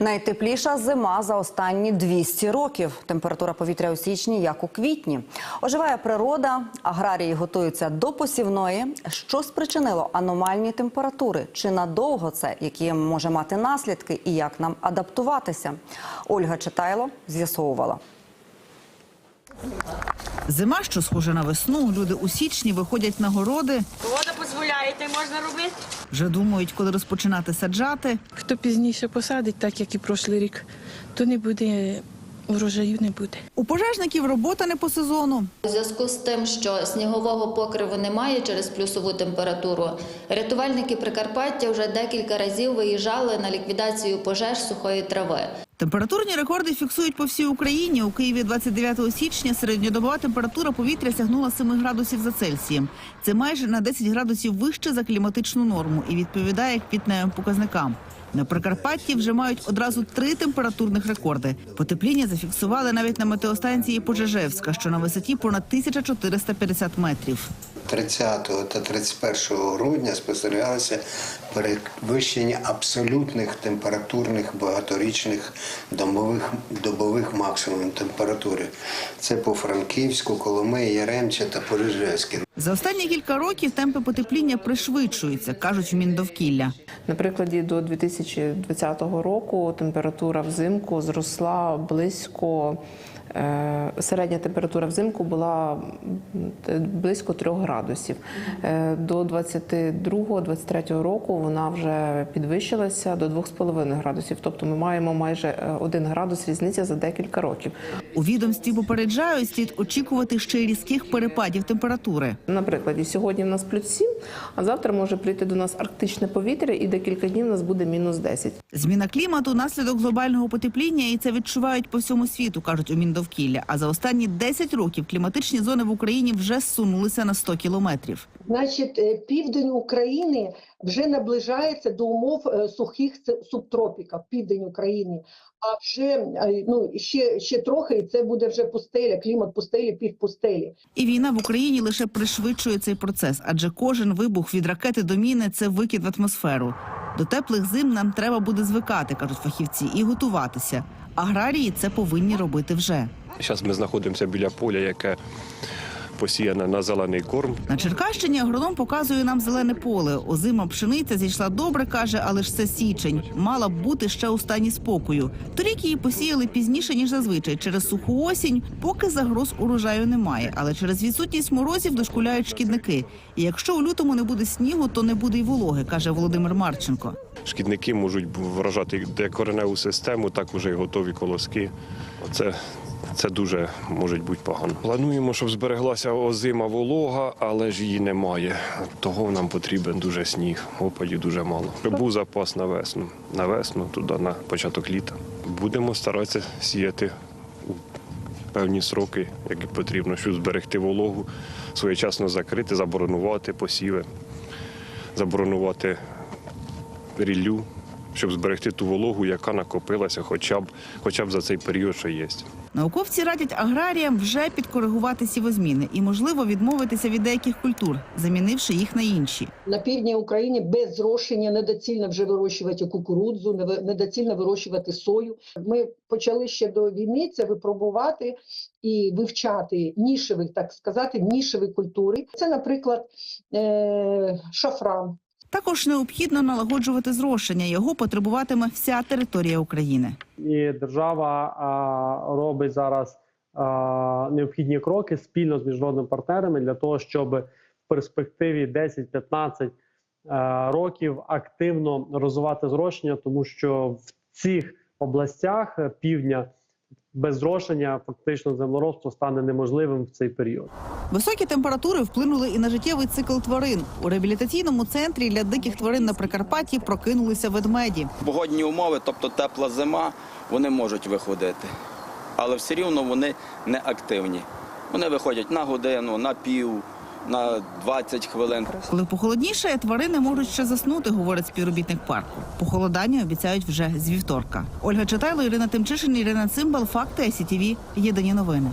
Найтепліша зима за останні 200 років. Температура повітря у січні, як у квітні. Оживає природа, аграрії готуються до посівної. Що спричинило аномальні температури? Чи надовго це? Які може мати наслідки і як нам адаптуватися? Ольга Читайло з'ясовувала. Зима, що схожа на весну, люди у січні виходять на городи, Погода дозволяє, то можна робити. вже думають, коли розпочинати саджати. Хто пізніше посадить, так як і прошлий рік, то не буде урожаю не буде. У пожежників робота не по сезону. У зв'язку з тим, що снігового покриву немає через плюсову температуру, рятувальники Прикарпаття вже декілька разів виїжджали на ліквідацію пожеж сухої трави. Температурні рекорди фіксують по всій Україні. У Києві 29 січня середньодобова температура повітря сягнула 7 градусів за Цельсієм. Це майже на 10 градусів вище за кліматичну норму і відповідає квітневим показникам. На Прикарпатті вже мають одразу три температурних рекорди. Потепління зафіксували навіть на метеостанції Пожежевська, що на висоті понад 1450 метрів. 30 та 31 грудня спостерігалося перевищення абсолютних температурних багаторічних домових добових максимум температури. Це по Франківську, Коломиї, Яремче та Пожежевське. За останні кілька років темпи потепління пришвидшуються, кажуть в Міндовкілля. На прикладі до 2020 року температура взимку зросла близько. е, Середня температура взимку була близько 3 градусів. Е, До 22-23 року вона вже підвищилася до 2,5 градусів. Тобто ми маємо майже 1 градус різниці за декілька років. У відомстві попереджають, слід очікувати ще й різких перепадів температури. Наприклад, сьогодні в нас плюс 7, а завтра може прийти до нас арктичне повітря, і декілька днів у нас буде мінус 10. Зміна клімату наслідок глобального потепління, і це відчувають по всьому світу, кажуть у Міндовкілля. А за останні 10 років кліматичні зони в Україні вже зсунулися на 100 кілометрів. Значить, е, південь України вже наближається до умов е, сухих субтропіків, південь України. А вже е, ну ще, ще трохи, і це буде вже пустеля, клімат пустелі, півпустелі. І війна в Україні лише пришвидшує цей процес, адже кожен вибух від ракети до міни це викид в атмосферу. До теплих зим нам треба буде звикати, кажуть фахівці, і готуватися. Аграрії це повинні робити вже. Зараз ми знаходимося біля поля, яке посіяне на зелений корм. На Черкащині агроном показує нам зелене поле. Озима пшениця зійшла добре, каже, але ж це січень. Мала б бути ще у стані спокою. Торік її посіяли пізніше ніж зазвичай через суху осінь. Поки загроз урожаю немає, але через відсутність морозів дошкуляють шкідники. І якщо у лютому не буде снігу, то не буде й вологи, каже Володимир Марченко. Шкідники можуть вражати як кореневу систему, так уже й готові колоски. Це, це дуже може бути погано. Плануємо, щоб збереглася озима волога, але ж її немає. Того нам потрібен дуже сніг. Опадів дуже мало. Був запас на весну. На весну, туди на початок літа. Будемо старатися сіяти у певні сроки, які потрібно, щоб зберегти вологу, своєчасно закрити, заборонувати посіви, заборонувати ріллю, щоб зберегти ту вологу, яка накопилася хоча б, хоча б за цей період, що є. Науковці радять аграріям вже підкоригувати сівозміни і, можливо, відмовитися від деяких культур, замінивши їх на інші. На півдні України без зрошення недоцільно вже вирощувати кукурудзу, недоцільно вирощувати сою. Ми почали ще до війни це випробувати і вивчати нішеві, так сказати, нішеві культури. Це, наприклад, е- шафран. Також необхідно налагоджувати зрошення. Його потребуватиме вся територія України. і держава а, робить зараз а, необхідні кроки спільно з міжнародними партнерами для того, щоб в перспективі 10-15 а, років активно розвивати зрошення, тому що в цих областях е, півдня без зрошення фактично землеробство стане неможливим в цей період. Високі температури вплинули і на життєвий цикл тварин. У реабілітаційному центрі для диких тварин на Прикарпатті прокинулися ведмеді. погодні умови, тобто тепла зима, вони можуть виходити. Але все рівно вони не активні. Вони виходять на годину, на пів, на 20 хвилин. Коли похолодніше, тварини можуть ще заснути, говорить співробітник парку. Похолодання обіцяють вже з вівторка. Ольга Читайло, Ірина Тимчишин, Ірина Цимбал. Факти СІТІВІ. Єдині новини.